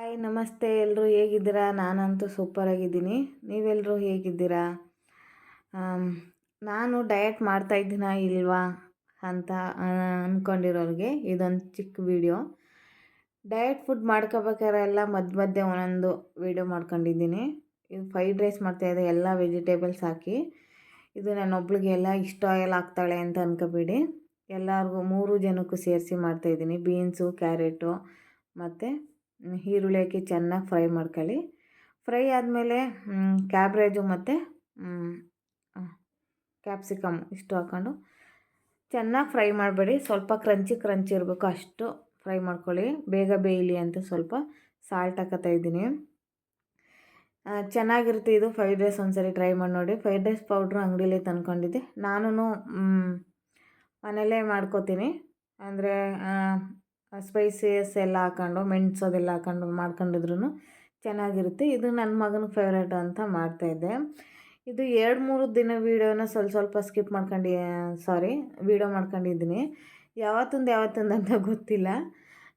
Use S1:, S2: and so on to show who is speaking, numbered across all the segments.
S1: Hi, ನಮಸ್ತೆ. ಎಲ್ಲರೂ ಹೇಗಿದ್ದೀರಾ? ನಾನಂತೂ ಸೂಪರಾಗಿದ್ದೀನಿ ನೀವೆಲ್ಲರೂ ಹೇಗಿದ್ದೀರಾ? ನಾನು ಡಯಟ್ ಮಾಡ್ತಾ ಇದ್ದೀನಾ ಇಲ್ವಾ ಅಂತ ಅಂದ್ಕೊಂಡಿರೋರಿಗೆ ಇದೊಂದು ಚಿಕ್ಕ ವಿಡಿಯೋ ಡಯಟ್ ಫುಡ್ ಮಾಡ್ಕೋಬೇಕಾರೆಲ್ಲ ಮಧ್ಯ ಮಧ್ಯೆ ಒಂದೊಂದು ವಿಡಿಯೋ ಮಾಡ್ಕೊಂಡಿದ್ದೀನಿ. ಇದು ಫ್ರೈಡ್ ರೈಸ್ ಮಾಡ್ತಾಯಿದ್ದೆ ಎಲ್ಲ ವೆಜಿಟೇಬಲ್ಸ್ ಹಾಕಿ. ಇದು ನನ್ನೊಬ್ಳಿಗೆ ಎಲ್ಲ ಇಷ್ಟ ಆಯಿಲ್ ಹಾಕ್ತಾಳೆ ಅಂತ ಅನ್ಕೋಬೇಡಿ. ಎಲ್ಲರಿಗೂ ಮೂರು ಜನಕ್ಕೂ ಸೇರಿಸಿ ಮಾಡ್ತಾಯಿದ್ದೀನಿ ಬೀನ್ಸು ಕ್ಯಾರೆಟು ಮತ್ತು ಈರುಳ್ಳಿ ಹಾಕಿ ಚೆನ್ನಾಗಿ ಫ್ರೈ ಮಾಡ್ಕೊಳ್ಳಿ. ಫ್ರೈ ಆದಮೇಲೆ ಕ್ಯಾಬ್ರೇಜು ಮತ್ತು ಕ್ಯಾಪ್ಸಿಕಮ್ ಇಷ್ಟು ಹಾಕ್ಕೊಂಡು ಚೆನ್ನಾಗಿ ಫ್ರೈ ಮಾಡಬೇಡಿ. ಸ್ವಲ್ಪ ಕ್ರಂಚಿ ಕ್ರಂಚಿ ಇರಬೇಕು ಅಷ್ಟು ಫ್ರೈ ಮಾಡ್ಕೊಳ್ಳಿ. ಬೇಗ ಬೇಯಲಿ ಅಂತ ಸ್ವಲ್ಪ ಸಾಲ್ಟ್ ಹಾಕತ್ತಾ ಇದ್ದೀನಿ. ಚೆನ್ನಾಗಿರುತ್ತೆ ಇದು. ಫ್ರೈಡ್ ರೈಸ್ ಒಂದ್ಸರಿ ಟ್ರೈ ಮಾಡಿ ನೋಡಿ. ಫ್ರೈಡ್ ರೈಸ್ ಪೌಡ್ರು ಅಂಗಡಿಯಲ್ಲಿ ತಂದ್ಕೊಂಡಿದ್ದೆ. ನಾನು ಮನೇಲೇ ಮಾಡ್ಕೋತೀನಿ. ಅಂದರೆ ಸ್ಪೈಸಸ್ ಎಲ್ಲ ಹಾಕೊಂಡು ಮೆಣಸು ಅದೆಲ್ಲ ಹಾಕೊಂಡು ಮಾಡ್ಕೊಂಡಿದ್ರು ಚೆನ್ನಾಗಿರುತ್ತೆ. ಇದು ನನ್ನ ಮಗನ ಫೇವ್ರೇಟ್ ಅಂತ ಮಾಡ್ತಾಯಿದ್ದೆ ಇದು ಎರಡು ಮೂರು ದಿನ ವೀಡಿಯೋನ ಸ್ವಲ್ಪ ಸ್ವಲ್ಪ ಸ್ಕಿಪ್ ಮಾಡ್ಕೊಂಡು ಸಾರಿ ವೀಡಿಯೋ ಮಾಡ್ಕೊಂಡಿದ್ದೀನಿ. ಯಾವತ್ತೊಂದು ಯಾವತ್ತೊಂದು ಅಂತ ಗೊತ್ತಿಲ್ಲ.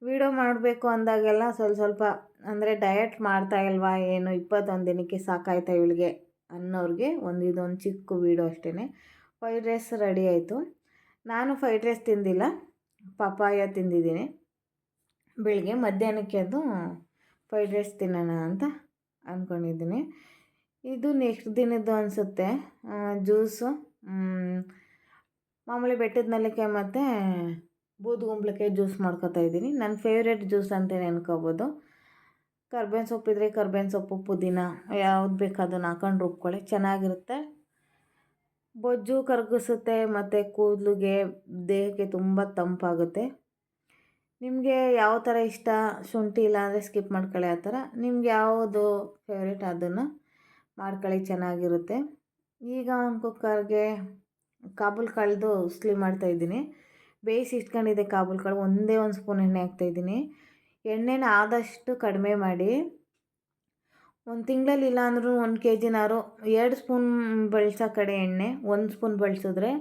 S1: ವೀಡಿಯೋ ಮಾಡಬೇಕು ಅಂದಾಗೆಲ್ಲ ಸ್ವಲ್ಪ ಸ್ವಲ್ಪ, ಅಂದರೆ ಡಯಟ್ ಮಾಡ್ತಾ ಇಲ್ವಾ ಏನು, ಇಪ್ಪತ್ತೊಂದು ದಿನಕ್ಕೆ ಸಾಕಾಯ್ತಾ ಇವಳಿಗೆ ಅನ್ನೋರಿಗೆ ಒಂದು ಇದೊಂದು ಚಿಕ್ಕ ವೀಡಿಯೋ ಅಷ್ಟೇ ಫೈಡ್ ರೈಸ್ ರೆಡಿ ಆಯಿತು. ನಾನು ಫೈಡ್ ರೈಸ್ ತಿಂದಿಲ್ಲ, ಪಪ್ಪಾಯ ತಿಂದಿದ್ದೀನಿ. ಬೆಳಿಗ್ಗೆ ಮಧ್ಯಾಹ್ನಕ್ಕೆ ಅದು ಫ್ರೈಡ್ ರೈಸ್ ತಿನ್ನೋಣ ಅಂತ ಅಂದ್ಕೊಂಡಿದ್ದೀನಿ ಇದು ನೆಕ್ಸ್ಟ್ ದಿನದ್ದು ಅನಿಸುತ್ತೆ. ಜ್ಯೂಸು ಮಾಮೂಲಿ ಬೆಟ್ಟದ ನೆಲಕ್ಕೆ ಮತ್ತು ಬೂದುಗುಂಬ್ಳಕ್ಕೆ ಜ್ಯೂಸ್ ಮಾಡ್ಕೋತಾ ಇದ್ದೀನಿ. ನನ್ನ ಫೇವ್ರೇಟ್ ಜ್ಯೂಸ್ ಅಂತಲೇ ಅನ್ಕೋಬೋದು ಕರ್ಬೇವಿನ ಸೊಪ್ಪಿದ್ರೆ ಕರ್ಬೇವಿನ ಸೊಪ್ಪು, ಪುದೀನ ಯಾವ್ದು ಬೇಕು ಅದನ್ನು ಹಾಕೊಂಡು ರುಬ್ಕೊಳ್ಳಿ, ಚೆನ್ನಾಗಿರುತ್ತೆ. ಬೊಜ್ಜು ಕರಗಿಸುತ್ತೆ, ಮತ್ತು ಕೂದಲಿಗೆ ದೇಹಕ್ಕೆ ತುಂಬ ತಂಪಾಗುತ್ತೆ. ನಿಮಗೆ ಯಾವ ಥರ ಇಷ್ಟ? ಶುಂಠಿ ಇಲ್ಲಾಂದರೆ ಸ್ಕಿಪ್ ಮಾಡ್ಕೊಳ್ಳಿ ಆ ಥರ ನಿಮ್ಗೆ ಯಾವುದು ಫೇವ್ರೇಟ್ ಅದನ್ನು ಮಾಡ್ಕೊಳ್ಳಿ, ಚೆನ್ನಾಗಿರುತ್ತೆ. ಈಗ ಒಂದು ಕುಕ್ಕರ್ಗೆ ಕಾಬೂಲ್ ಕಾಳ್ದು ಉಸ್ಲಿ ಮಾಡ್ತಾಯಿದ್ದೀನಿ ಬೇಯಿಸಿ ಇಟ್ಕೊಂಡಿದ್ದೆ ಕಾಬೂಲ್ ಕಾಳು ಒಂದೇ ಒಂದು ಸ್ಪೂನ್ ಎಣ್ಣೆ ಹಾಕ್ತಾಯಿದ್ದೀನಿ ಎಣ್ಣೆನ ಆದಷ್ಟು ಕಡಿಮೆ ಮಾಡಿ ಒಂದು ತಿಂಗಳಲ್ಲಿ ಇಲ್ಲ ಅಂದರೂ ಒಂದು ಕೆ ಜಿನಾರು ಎರಡು ಸ್ಪೂನ್ ಬಳಸೋ ಕಡೆ ಎಣ್ಣೆ, ಒಂದು ಸ್ಪೂನ್ ಬಳಸಿದ್ರೆ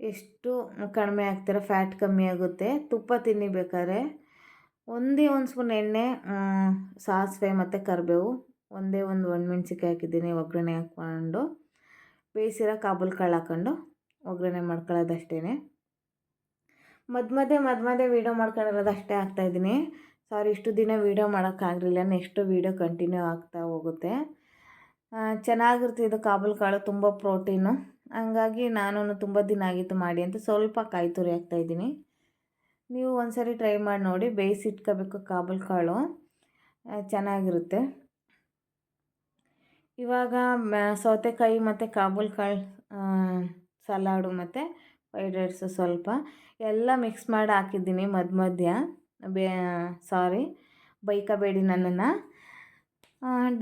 S1: ಎಷ್ಟು ಕಡಿಮೆ ಆಗ್ತೀರ ಫ್ಯಾಟ್ ಕಮ್ಮಿ ಆಗುತ್ತೆ. ತುಪ್ಪ ತಿನ್ನಿ ಬೇಕಾದ್ರೆ ಒಂದೇ ಒಂದು ಸ್ಪೂನ್ ಎಣ್ಣೆ ಸಾಸಿವೆ ಮತ್ತು ಕರಿಬೇವು, ಒಂದೇ ಒಂದು ಒಣಮೆಣ್ಸಿಕಾಯಿ ಹಾಕಿದ್ದೀನಿ, ಒಗ್ಗರಣೆ ಹಾಕ್ಕೊಂಡು. ಬೇಯಿಸಿರೋ ಕಾಬೂಲ್ ಕಾಳು ಹಾಕ್ಕೊಂಡು ಒಗ್ಗರಣೆ ಮಾಡ್ಕೊಳ್ಳೋದಷ್ಟೇ ಮಧ್ಯ ಮಧ್ಯೆ ಮಧ್ಯ ಮಧ್ಯೆ ವೀಡಿಯೋ ಮಾಡ್ಕೊಂಡಿರೋದು ಅಷ್ಟೇ ಹಾಕ್ತಾಯಿದ್ದೀನಿ ಸಾರಿ, ಇಷ್ಟು ದಿನ ವೀಡಿಯೋ ಮಾಡೋಕ್ಕಾಗಲಿಲ್ಲ ನೆಕ್ಸ್ಟು ವೀಡಿಯೋ ಕಂಟಿನ್ಯೂ ಆಗ್ತಾ ಹೋಗುತ್ತೆ. ಚೆನ್ನಾಗಿರ್ತಿದ್ದು ಕಾಬೂಲ್ ಕಾಳು, ತುಂಬ ಪ್ರೋಟೀನು ಹಂಗಾಗಿ ನಾನು ತುಂಬ ದಿನ ಆಗಿತ್ತು ಮಾಡಿ ಅಂತ ಸ್ವಲ್ಪ ಕಾಯಿ ತುರಿ ಹಾಕ್ತಾಯಿದ್ದೀನಿ ನೀವು ಒಂದ್ಸರಿ ಟ್ರೈ ಮಾಡಿ ನೋಡಿ. ಬೇಯಿಸಿಟ್ಕೋಬೇಕು ಕಾಬೂಲ್ ಕಾಳು. ಚೆನ್ನಾಗಿರುತ್ತೆ. ಇವಾಗ ಸೌತೆಕಾಯಿ ಮತ್ತು ಕಾಬೂಲ್ ಕಾಳು ಸಲಾಡು ಮತ್ತು ಫ್ರೈಡ್ ರೈಸು ಸ್ವಲ್ಪ. ಎಲ್ಲ ಮಿಕ್ಸ್ ಮಾಡಿ ಹಾಕಿದ್ದೀನಿ ಮಧ್ಯ ಮಧ್ಯ. ಬೇ ಸಾರಿ ಬೈಕಬೇಡಿ ನನ್ನನ್ನು.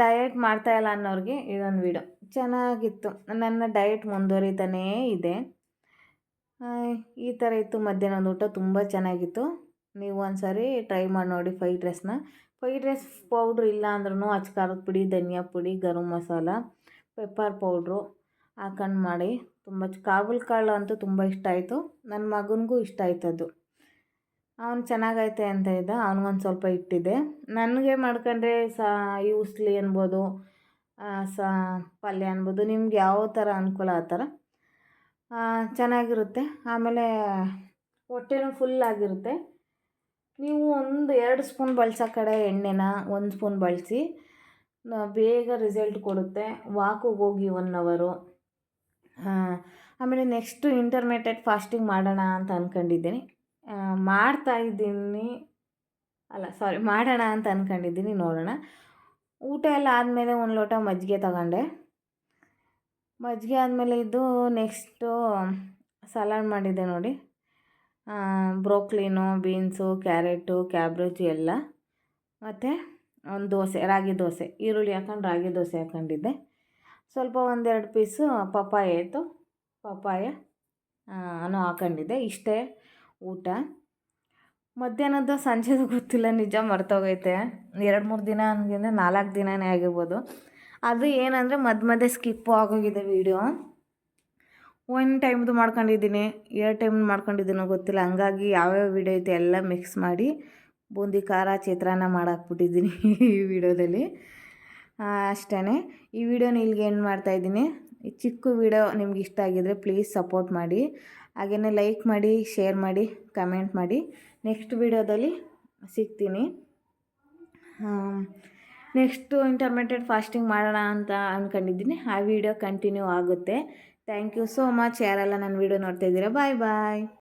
S1: ಡಯಟ್ ಮಾಡ್ತಾಯಿಲ್ಲ ಅನ್ನೋರಿಗೆ ಇದೊಂದು ವಿಡಿಯೋ ಚೆನ್ನಾಗಿತ್ತು. ನನ್ನ ಡಯಟ್ ಮುಂದುವರಿತಾನೇ ಇದೆ. ಈ ಥರ ಇತ್ತು ಮಧ್ಯಾಹ್ನದ ಊಟ, ತುಂಬ ಚೆನ್ನಾಗಿತ್ತು. ನೀವು ಒಂದ್ಸರಿ ಟ್ರೈ ಮಾಡಿ ನೋಡಿ ಫ್ರೈಡ್ ರೈಸ್ನ ಫ್ರೈಡ್ ರೈಸ್ ಪೌಡ್ರ್ ಇಲ್ಲ ಅಂದ್ರೂ ಅಚ್ಕಾರದ ಪುಡಿ, ಧನಿಯಾ ಪುಡಿ, ಗರಂ ಮಸಾಲ ಪೆಪ್ಪರ್ ಪೌಡ್ರು ಹಾಕೊಂಡು ಮಾಡಿ. ತುಂಬ ಕಾಬುಲ್ ಕಾಳು ಅಂತೂ ತುಂಬ ಇಷ್ಟ ಆಯಿತು. ನನ್ನ ಮಗನಿಗೂ ಇಷ್ಟ ಆಯ್ತದ್ದು ಅವನು ಚೆನ್ನಾಗೈತೆ ಅಂತ ಇದ್ದ. ಅವ್ನಿಗೊಂದು ಸ್ವಲ್ಪ ಇಟ್ಟಿದ್ದೆ. ನನಗೆ ಮಾಡ್ಕೊಂಡ್ರೆ ಸಾ ಈ ಉಸ್ಲಿ ಅನ್ಬೋದು ಸಾ ಪಲ್ಯ ಅನ್ಬೋದು, ನಿಮ್ಗೆ ಯಾವ ಥರ ಅನುಕೂಲ ಆ ಥರ ಚೆನ್ನಾಗಿರುತ್ತೆ. ಆಮೇಲೆ ಹೊಟ್ಟೆನೂ ಫುಲ್ ಆಗಿರುತ್ತೆ. ನೀವು ಒಂದು ಎರಡು ಸ್ಪೂನ್ ಬಳಸೋ ಕಡೆ ಎಣ್ಣೆನ ಒಂದು ಸ್ಪೂನ್ ಬಳಸಿ ಬೇಗ ರಿಸಲ್ಟ್ ಕೊಡುತ್ತೆ. ವಾಕಿಗೆ ಹೋಗಿ ಒನ್ ಅವರು ಆಮೇಲೆ ನೆಕ್ಸ್ಟು ಇಂಟರ್ಮೀಡಿಯೇಟ್ ಫಾಸ್ಟಿಂಗ್ ಮಾಡೋಣ ಅಂತ ಅಂದ್ಕೊಂಡಿದ್ದೀನಿ ಮಾಡ್ತಾ ಇದ್ದೀನಿ. ಅಲ್ಲ ಸಾರಿ ಮಾಡೋಣ ಅಂತ ಅಂದ್ಕೊಂಡಿದ್ದೀನಿ ನೋಡೋಣ. ಊಟ ಎಲ್ಲ ಆದಮೇಲೆ ಒಂದು ಲೋಟ ಮಜ್ಜಿಗೆ ತಗೊಂಡೆ. ಮಜ್ಜಿಗೆ ಆದಮೇಲೆ ಇದು ನೆಕ್ಸ್ಟು ಸಲಾಡ್ ಮಾಡಿದ್ದೆ ನೋಡಿ. ಬ್ರೋಕ್ಲಿನು, ಬೀನ್ಸು, ಕ್ಯಾರೆಟು, ಕ್ಯಾಬ್ರೇಜ್ ಎಲ್ಲ. ಮತ್ತು ಒಂದು ದೋಸೆ, ರಾಗಿ ದೋಸೆ, ಈರುಳ್ಳಿ ಹಾಕೊಂಡು ರಾಗಿ ದೋಸೆ ಹಾಕೊಂಡಿದ್ದೆ. ಸ್ವಲ್ಪ ಒಂದೆರಡು ಪೀಸು ಪಪ್ಪಾಯ ಇತ್ತು. ಪಪ್ಪಾಯ ಅನ್ನು ಹಾಕೊಂಡಿದ್ದೆ. ಇಷ್ಟೇ. ಊಟ. ಮಧ್ಯಾಹ್ನದ ಸಂಜೆದು ಗೊತ್ತಿಲ್ಲ, ನಿಜ ಮರ್ತೋಗೈತೆ. ಎರಡು ಮೂರು ದಿನ ಅಂದ್ರೆ ನಾಲ್ಕು ದಿನನೇ ಆಗಿರ್ಬೋದು. ಅದು ಏನಂದರೆ ಮಧ್ಯ ಮಧ್ಯೆ ಸ್ಕಿಪ್ಪು ಆಗೋಗಿದೆ ವೀಡಿಯೋ. ಒನ್ ಟೈಮ್ದು ಮಾಡ್ಕೊಂಡಿದ್ದೀನಿ, ಎರಡು ಟೈಮ್ ಮಾಡ್ಕೊಂಡಿದ್ದೀನೋ ಗೊತ್ತಿಲ್ಲ. ಹಂಗಾಗಿ ಯಾವ್ಯಾವ ವೀಡಿಯೋ ಐತೆ ಎಲ್ಲ ಮಿಕ್ಸ್ ಮಾಡಿ ಬೂಂದಿ, ಖಾರ, ಚಿತ್ರಾನ್ನ ಮಾಡಾಕ್ಬಿಟ್ಟಿದ್ದೀನಿ ಈ ವಿಡಿಯೋದಲ್ಲಿ. ಅಷ್ಟೇ ಈ ವಿಡಿಯೋನ ಇಲ್ಲಿಗೆ ಏನು ಮಾಡ್ತಾಯಿದ್ದೀನಿ ಈ ಚಿಕ್ಕ ವಿಡಿಯೋ ನಿಮ್ಗೆ ಇಷ್ಟ ಆಗಿದರೆ ಪ್ಲೀಸ್ ಸಪೋರ್ಟ್ ಮಾಡಿ. ಹಾಗೆಯೇ ಲೈಕ್ ಮಾಡಿ ಶೇರ್ ಮಾಡಿ ಕಮೆಂಟ್ ಮಾಡಿ. ನೆಕ್ಸ್ಟ್ ವಿಡಿಯೋದಲ್ಲಿ ಸಿಗ್ತೀನಿ. ನೆಕ್ಸ್ಟು ಇಂಟರ್ಮಿಟೆಡ್ ಫಾಸ್ಟಿಂಗ್ ಮಾಡೋಣ ಅಂತ ಅಂದ್ಕೊಂಡಿದ್ದೀನಿ ಆ ವಿಡಿಯೋ ಕಂಟಿನ್ಯೂ ಆಗುತ್ತೆ. ಥ್ಯಾಂಕ್ ಯು ಸೋ ಮಚ್ ಯಾರೆಲ್ಲ ನನ್ನ ವಿಡಿಯೋ ನೋಡ್ತಾ ಇದ್ದೀರಾ ಬಾಯ್ ಬಾಯ್